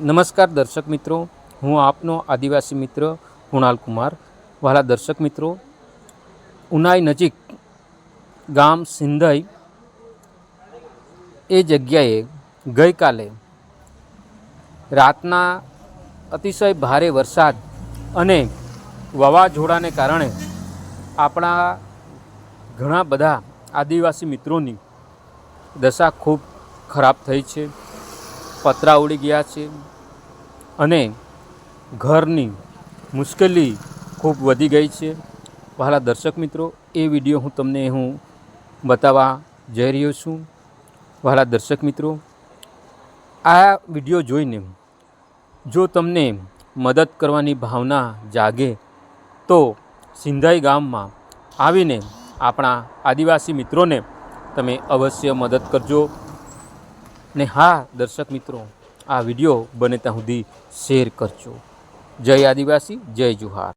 નમસ્કાર દર્શક મિત્રો, હું આપનો આદિવાસી મિત્ર કુણાલ કુમાર. વાલા દર્શક મિત્રો, ઉનાઈ નજીક ગામ સિંધઈ એ જગ્યાએ ગઈકાલે રાતના અતિશય ભારે વરસાદ અને વાવાઝોડાને કારણે આપણા ઘણા બધા આદિવાસી મિત્રોની દશા ખૂબ ખરાબ થઈ છે. પતરા ઉડી ગયા છે. અને ઘરની મુશ્કેલી ખૂબ વધી ગઈ છે. વહાલા દર્શક મિત્રો, એ વીડિયો હું તમને હું બતાવવા જઈ રહ્યો છું. વહાલા દર્શક મિત્રો, આ વીડિયો જોઈને જો તમને મદદ કરવાની ભાવના જાગે, તો સિંધાઈ ગામમાં આવીને આપણા આદિવાસી મિત્રોને તમે અવશ્ય મદદ કરજો. ને હા, દર્શક મિત્રો, આ વીડિયો બને ત્યાં સુધી શેર કરજો. જય આદિવાસી, જય જુહાર.